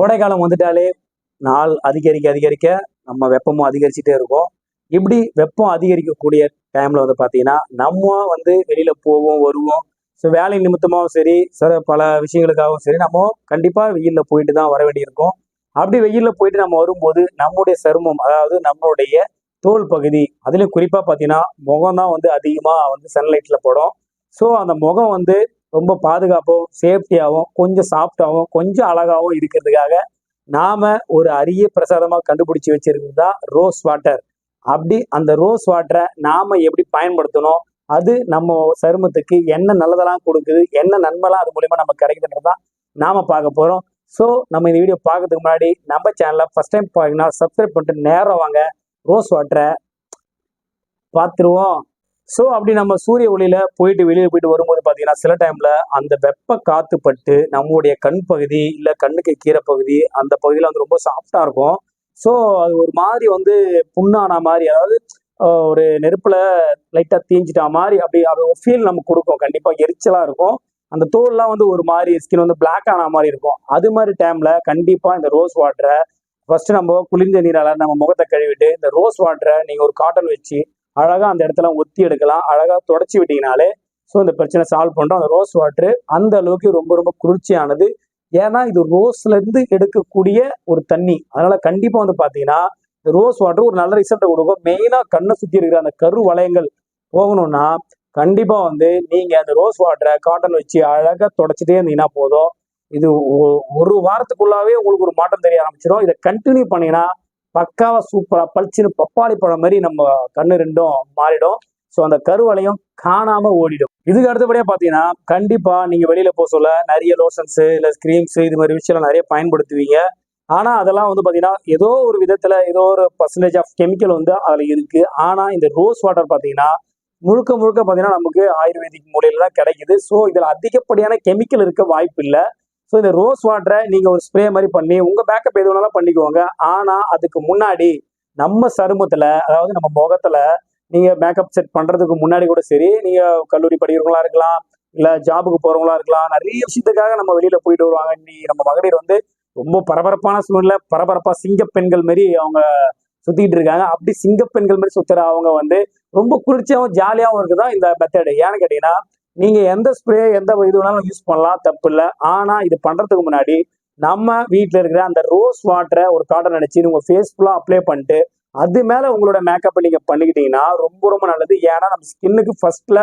கோடைக்காலம் வந்துட்டாலே நாள் அதிகரிக்க அதிகரிக்க நம்ம வெப்பமும் அதிகரிச்சுட்டே இருக்கும். இப்படி வெப்பம் அதிகரிக்கக்கூடிய டைம்ல வந்து பார்த்தீங்கன்னா நம்ம வந்து வெளியில போவோம் வருவோம். ஸோ வேலை நிமித்தமாகவும் சரி சில பல விஷயங்களுக்காகவும் சரி நம்ம கண்டிப்பாக வெயிலில் போயிட்டு தான் வர வேண்டியிருக்கும். அப்படி வெயிலில் போயிட்டு நம்ம வரும்போது நம்முடைய சருமம் அதாவது நம்மளுடைய தோல் பகுதி அதுலேயும் குறிப்பாக பார்த்தீங்கன்னா முகம் தான் வந்து அதிகமாக வந்து சன்லைட்டில் படும். ஸோ அந்த முகம் வந்து ரொம்ப பாதுகாப்பாகவும் சேஃப்டியாகவும் கொஞ்சம் சாஃப்டாகவும் கொஞ்சம் அழகாகவும் இருக்கிறதுக்காக நாம ஒரு அரிய பிரசாதமாக கண்டுபிடிச்சி வச்சிருக்கிறது தான் ரோஸ் வாட்டர் அப்படி அந்த ரோஸ் வாட்டரை நாம எப்படி பயன்படுத்தணும்? அது நம்ம சருமத்துக்கு என்ன நல்லதெல்லாம் கொடுக்குது? என்ன நன்மைலாம் அது மூலியமா நமக்கு கிடைக்குதுன்றது தான் நாம பார்க்க போறோம். ஸோ நம்ம இந்த வீடியோ பார்க்கறதுக்கு முன்னாடி நம்ம சேனலை ஃபர்ஸ்ட் டைம் பார்த்தீங்கன்னா சப்ஸ்கிரைப் பண்ணிட்டு நேரம் வாங்க. ரோஸ் வாட்டரை பார்த்துருவோம். ஸோ அப்படி நம்ம சூரிய ஒளியில போயிட்டு வெளியே போயிட்டு வரும்போது பார்த்தீங்கன்னா சில டைம்ல அந்த வெப்ப காத்து பட்டு நம்மளுடைய கண் பகுதி இல்லை கண்ணுக்கு கீரை பகுதி அந்த பகுதியில் வந்து ரொம்ப சாஃப்டா இருக்கும். ஸோ அது ஒரு மாதிரி வந்து புண்ணான மாதிரி அதாவது ஒரு நெருப்புல லைட்டா தீஞ்சிட்டா மாதிரி அப்படி அது ஃபீல் நமக்கு கொடுக்கும். கண்டிப்பா எரிச்சலா இருக்கும். அந்த தோல்லாம் வந்து ஒரு மாதிரி ஸ்கின் வந்து பிளாக் ஆன மாதிரி இருக்கும். அது மாதிரி டைம்ல கண்டிப்பா இந்த ரோஸ் வாட்டரை ஃபர்ஸ்ட் நம்ம குளிர்ந்த நீரால நம்ம முகத்தை கழுவிட்டு இந்த ரோஸ் வாட்டரை நீங்க ஒரு காட்டன் வச்சு அழகா அந்த இடத்துல ஒத்தி எடுக்கலாம். அழகா தொடச்சி விட்டீங்கனாலே ஸோ இந்த பிரச்சனை சால்வ் பண்ணுறோம் அந்த ரோஸ் வாட்டர் அந்த அளவுக்கு ரொம்ப ரொம்ப குளிர்ச்சியானது. ஏன்னா இது ரோஸ்ல இருந்து எடுக்கக்கூடிய ஒரு தண்ணி. அதனால கண்டிப்பா வந்து பாத்தீங்கன்னா இந்த ரோஸ் வாட்டர் ஒரு நல்ல ரிசல்ட்டை கொடுக்கும். மெயினா கண்ணை சுத்தி இருக்கிற அந்த கரு வளையங்கள் போகணும்னா கண்டிப்பா வந்து நீங்க அந்த ரோஸ் வாட்டரை காட்டன் வச்சு அழகா தொடச்சிட்டே இருந்தீங்கன்னா போதும். இது ஒரு வாரத்துக்குள்ளாவே உங்களுக்கு ஒரு மாற்றம் தெரிய ஆரம்பிச்சிடும் இதை கண்டினியூ பண்ணீங்கன்னா பக்காவா சூப்பரா பளிச்சுன்னு பப்பாளி பழம் மாதிரி நம்ம கண்ணு ரெண்டும் மாறிடும். ஸோ அந்த கருவலையும் காணாம ஓடிடும். இதுக்கு அடுத்தபடியா பாத்தீங்கன்னா கண்டிப்பா நீங்க வெளியில போக சொல்ல நிறைய லோஷன்ஸ் இல்ல கிரீம்ஸ் இது மாதிரி விஷயம் நிறைய பயன்படுத்துவீங்க. ஆனா அதெல்லாம் வந்து பாத்தீங்கன்னா ஏதோ ஒரு விதத்துல ஏதோ ஒரு பர்சன்டேஜ் ஆஃப் கெமிக்கல் வந்து அதுல இருக்கு. ஆனா இந்த ரோஸ் வாட்டர் பாத்தீங்கன்னா முழுக்க முழுக்க பாத்தீங்கன்னா நமக்கு ஆயுர்வேதிக் மூலையில் தான் கிடைக்குது. ஸோ இதுல அதிகப்படியான கெமிக்கல் இருக்க வாய்ப்பு இல்லை. ஸோ இந்த ரோஸ் வாட்டரை நீங்க ஒரு ஸ்ப்ரே மாதிரி பண்ணி உங்க பேக்கப் எது வேணாலும் பண்ணிக்கோங்க. ஆனா அதுக்கு முன்னாடி நம்ம சருமத்துல அதாவது நம்ம முகத்துல நீங்க மேக்கப் செட் பண்றதுக்கு முன்னாடி கூட சரி நீங்க கல்லூரி படிக்கிறவங்களா இருக்கலாம் இல்ல ஜாபுக்கு போறவங்களா இருக்கலாம் நிறைய விஷயத்துக்காக நம்ம வெளியில போயிட்டு வருவாங்க. நீ நம்ம மகளிர் வந்து ரொம்ப பரபரப்பான சூழ்நிலை பரபரப்பா சிங்க பெண்கள் மாதிரி அவங்க சுத்திட்டு இருக்காங்க. அப்படி சிங்க பெண்கள் மாதிரி சுத்துற அவங்க வந்து ரொம்ப குளிர்ச்சியாகவும் ஜாலியாகவும் இருக்குதா இந்த மெத்தடு ஏன்னு கேட்டீங்கன்னா நீங்க எந்த ஸ்ப்ரே எந்த இது வேணாலும் யூஸ் பண்ணலாம் தப்பு இல்லை ஆனா இது பண்றதுக்கு முன்னாடி நம்ம வீட்டில் இருக்கிற அந்த ரோஸ் வாட்டரை ஒரு காட்டன் அடிச்சு உங்க ஃபேஸ் ஃபுல்லாக அப்ளை பண்ணிட்டு அது மேல உங்களோட மேக்கப் நீங்க பண்ணிக்கிட்டீங்கன்னா ரொம்ப ரொம்ப நல்லது. ஏன்னா நம்ம ஸ்கின்னுக்கு ஃபர்ஸ்ட்ல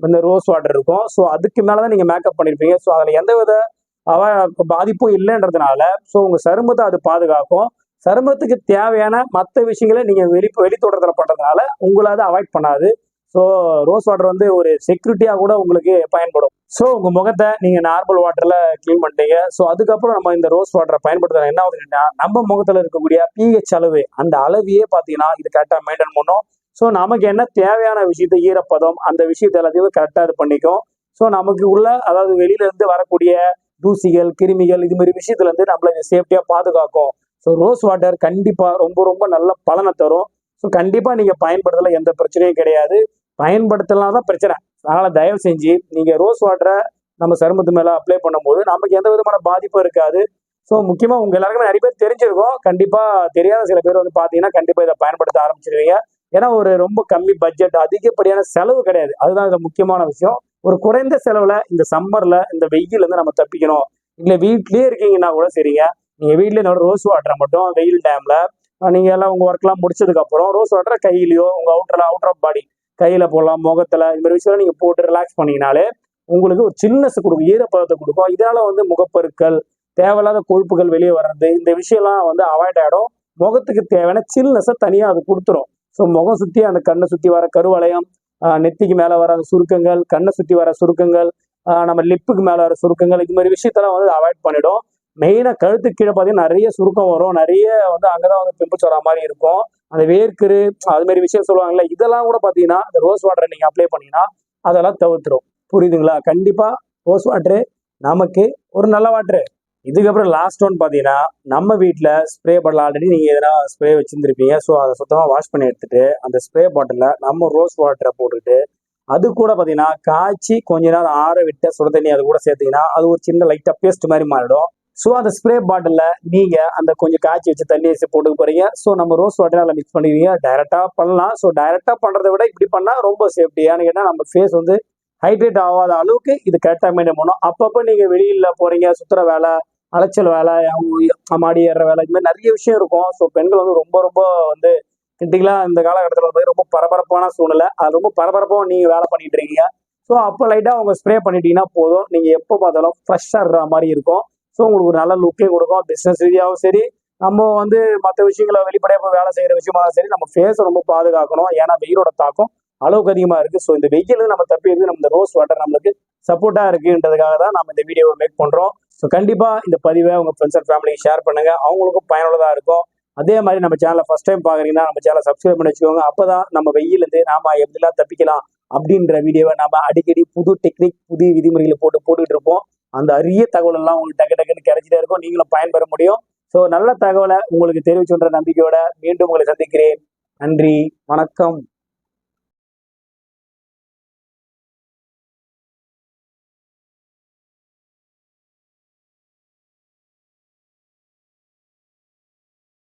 இந்த ரோஸ் வாட்டர் இருக்கும். ஸோ அதுக்கு மேலதான் நீங்க மேக்கப் பண்ணிருப்பீங்க. ஸோ அதுல எந்த வித அவ பாதிப்பும் இல்லைன்றதுனால ஸோ உங்க சருமத்தை அது பாதுகாக்கும். சருமத்துக்கு தேவையான மற்ற விஷயங்களை நீங்க வெளி வெளித்தோட்டத்தில் பண்ணுறதுனால பண்றதுனால உங்களை அதை அவாய்ட் பண்ணாது. ஸோ ரோஸ் வாட்டர் வந்து ஒரு செக்யூரிட்டியாக கூட உங்களுக்கு பயன்படும். ஸோ உங்கள் முகத்தை நீங்கள் நார்மல் வாட்டரில் க்ளீன் பண்ணிட்டீங்க. ஸோ அதுக்கப்புறம் நம்ம இந்த ரோஸ் வாட்டரை பயன்படுத்துறது என்ன ஆகுதுன்னா நம்ம முகத்தில் இருக்கக்கூடிய பிஹெச் அளவு அந்த அளவையே பார்த்தீங்கன்னா இது கரெக்டாக மெயின்டைன் பண்ணும். ஸோ நமக்கு என்ன தேவையான விஷயத்த ஈரப்பதம் அந்த விஷயத்த எல்லாத்தையும் கரெக்டாக இது பண்ணிக்கும். ஸோ நமக்கு உள்ள அதாவது வெளியிலேருந்து வரக்கூடிய தூசிகள் கிருமிகள் இது மாதிரி விஷயத்துலேருந்து நம்மளை நம்மள இது பாதுகாக்கும். ஸோ ரோஸ் வாட்டர் கண்டிப்பாக ரொம்ப ரொம்ப நல்ல பலனை தரும். ஸோ கண்டிப்பாக நீங்கள் பயன்படுத்தல எந்த பிரச்சனையும் கிடையாது. பயன்படுத்தலாம் தான் பிரச்சனை. அதனால் தயவு செஞ்சு நீங்கள் ரோஸ் வாட்டரை நம்ம சருமத்து மேலே அப்ளை பண்ணும்போது நமக்கு எந்த விதமான பாதிப்பும் இருக்காது. ஸோ முக்கியமாக உங்கள் எல்லாருக்குமே நிறைய பேர் தெரிஞ்சிருக்கும். கண்டிப்பாக தெரியாத சில பேர் வந்து பார்த்தீங்கன்னா கண்டிப்பாக இதை பயன்படுத்த ஆரம்பிச்சிருவீங்க. ஏன்னா ஒரு ரொம்ப கம்மி பட்ஜெட் அதிகப்படியான செலவு கிடையாது. அதுதான் இது முக்கியமான விஷயம். ஒரு குறைந்த செலவில் இந்த சம்மரில் இந்த வெயிலேருந்து நம்ம தப்பிக்கணும். இல்லை வீட்லேயே இருக்கீங்கன்னா கூட சரிங்க. நீங்கள் வீட்லயே என்னோட ரோஸ் வாட்டரை மட்டும் வெயில் டைமில் நீங்கள் எல்லாம் உங்கள் ஒர்க்லாம் முடிச்சதுக்கப்புறம் ரோஸ் வாட்டரை கையிலயோ உங்கள் அவுட்டர் அவுட் ஆஃப் பாடி கையில போடலாம் முகத்துல. இந்த மாதிரி விஷயம் நீங்க போட்டு ரிலாக்ஸ் பண்ணீங்கனாலே உங்களுக்கு ஒரு சில்னஸ் கொடுக்கும் ஈரப்பதத்தை கொடுக்கும். இதால வந்து முகப்பருக்கள் தேவையில்லாத கொழுப்புகள் வெளியே வர்றது இந்த விஷயம்லாம் வந்து அவாய்ட் ஆகிடும் முகத்துக்கு தேவையான சில்னஸை தனியாக அது கொடுத்துரும். ஸோ முகம் சுற்றி அந்த கண்ணை சுற்றி வர கருவளையம் நெத்திக்கு மேலே வர அந்த சுருக்கங்கள் கண்ணை சுற்றி வர சுருக்கங்கள் நம்ம லிப்புக்கு மேலே வர சுருக்கங்கள் இது மாதிரி விஷயத்தெல்லாம் வந்து அவாய்ட் பண்ணிடும். மெயினாக கழுத்து கீழே பார்த்தீங்கன்னா நிறைய சுருக்கம் வரும். நிறைய வந்து அங்கதான் வந்து பிம்பிள்ஸ் வர மாதிரி இருக்கும். அந்த வேர்க்கரு அது மாதிரி விஷயம் சொல்லுவாங்கல்ல இதெல்லாம் கூட பார்த்தீங்கன்னா அந்த ரோஸ் வாட்டரை நீங்கள் அப்ளை பண்ணீங்கன்னா அதெல்லாம் தவிர்த்துடும் புரியுதுங்களா? கண்டிப்பாக ரோஸ் வாட்டரு நமக்கு ஒரு நல்ல வாட்டரு இதுக்கப்புறம் லாஸ்ட் ஒன் பார்த்தீங்கன்னா நம்ம வீட்டில் ஸ்ப்ரே பாட்டில் ஆல்ரெடி நீங்கள் எதனா ஸ்ப்ரே வச்சுருந்துருப்பீங்க. ஸோ அதை சுத்தமாக வாஷ் பண்ணி எடுத்துட்டு அந்த ஸ்ப்ரே பாட்டிலில் நம்ம ரோஸ் வாட்டரை போட்டுட்டு அது கூட பார்த்தீங்கன்னா காய்ச்சி கொஞ்ச நேரம் ஆற விட்ட சுட தண்ணி அது கூட சேர்த்தீங்கன்னா அது ஒரு சின்ன லைட்டாக பேஸ்ட் மாதிரி மாறிடும். ஸோ அந்த ஸ்ப்ரே பாட்டிலில் நீங்கள் அந்த கொஞ்சம் காய்ச்சி வச்சு தண்ணி வச்சு போட்டுக்க போகிறீங்க ஸோ நம்ம ரோஸ் வாட்டர் அதில் மிக்ஸ் பண்ணிடுவீங்க. டைரெக்டாக பண்ணலாம். ஸோ டைரெக்டாக பண்ணுறதை விட இப்படி பண்ணால் ரொம்ப சேஃப்டி ஏன்னு கேட்டால் நம்ம ஃபேஸ் வந்து ஹைட்ரேட் ஆகாத அளவுக்கு இது கரெக்டாக மெயின்டைன் பண்ணணும். அப்பப்போ நீங்கள் வெளியில் போகிறீங்க சுற்றுற வேலை அலைச்சல் வேலை அவங்க மாடி ஏறுற வேலை இது மாதிரி நிறைய விஷயம் இருக்கும். ஸோ பெண்கள் வந்து ரொம்ப ரொம்ப வந்து கிரிட்டிக்கலாக இந்த காலகட்டத்தில் வந்து ரொம்ப பரபரப்பான சூழ்நிலை. அது ரொம்ப பரபரப்பாக நீங்கள் வேலை பண்ணிட்டு இருக்கீங்க. ஸோ அப்போ லைட்டாக அவங்க ஸ்ப்ரே பண்ணிட்டீங்கன்னா போதும். நீங்கள் எப்போ பார்த்தாலும் ஃப்ரெஷ்ஷாக இருக்கிற மாதிரி இருக்கும். ஸோ உங்களுக்கு ஒரு நல்ல லுக்கையும் கொடுக்கும். பிஸ்னஸ் ரீதியாகவும் சரி நம்ம வந்து மற்ற விஷயங்களை வெளிப்படையாக போய் வேலை செய்கிற விஷயமா சரி நம்ம ஃபேஸை ரொம்ப பாதுகாக்கணும். ஏன்னா வெயிலோட தாக்கம் அளவுக்கு அதிகமாக இருக்குது ஸோ இந்த வெயில் நம்ம தப்பிடுறது நம்ம இந்த ரோஸ் வாட்டர் நம்மளுக்கு சப்போர்ட்டாக இருக்குன்றதுக்காக தான் நம்ம இந்த வீடியோவை மேக் பண்ணுறோம் ஸோ கண்டிப்பாக இந்த பதிவை உங்கள் ஃப்ரெண்ட்ஸ் அண்ட் ஃபேமிலிக்கு ஷேர் பண்ணுங்கள் அவங்களுக்கும் பயனுள்ளதாக இருக்கும். அதே மாதிரி நம்ம சேனலை ஃபஸ்ட் டைம் பார்க்குறீங்கன்னா நம்ம சேனலை சப்ஸ்கிரைப் பண்ணி வச்சுக்கோங்க. அப்போ தான் நம்ம வெயிலேருந்து நாம் எப்படிலாம் தப்பிக்கலாம் அப்படின்ற வீடியோவை நம்ம அடிக்கடி புது டெக்னிக் புது விதிமுறைகளை போட்டு போட்டுக்கிட்டு இருப்போம். அந்த அரிய தகவல் எல்லாம் உங்களுக்கு டக்கு டக்குன்னு கிடைச்சிட்டே இருக்கும். நீங்களும் பயன்பெற முடியும். ஸோ நல்ல தகவலை உங்களுக்கு தெரிவிச்சுன்ற நம்பிக்கையோட மீண்டும் உங்களை சந்திக்கிறேன். நன்றி. வணக்கம்.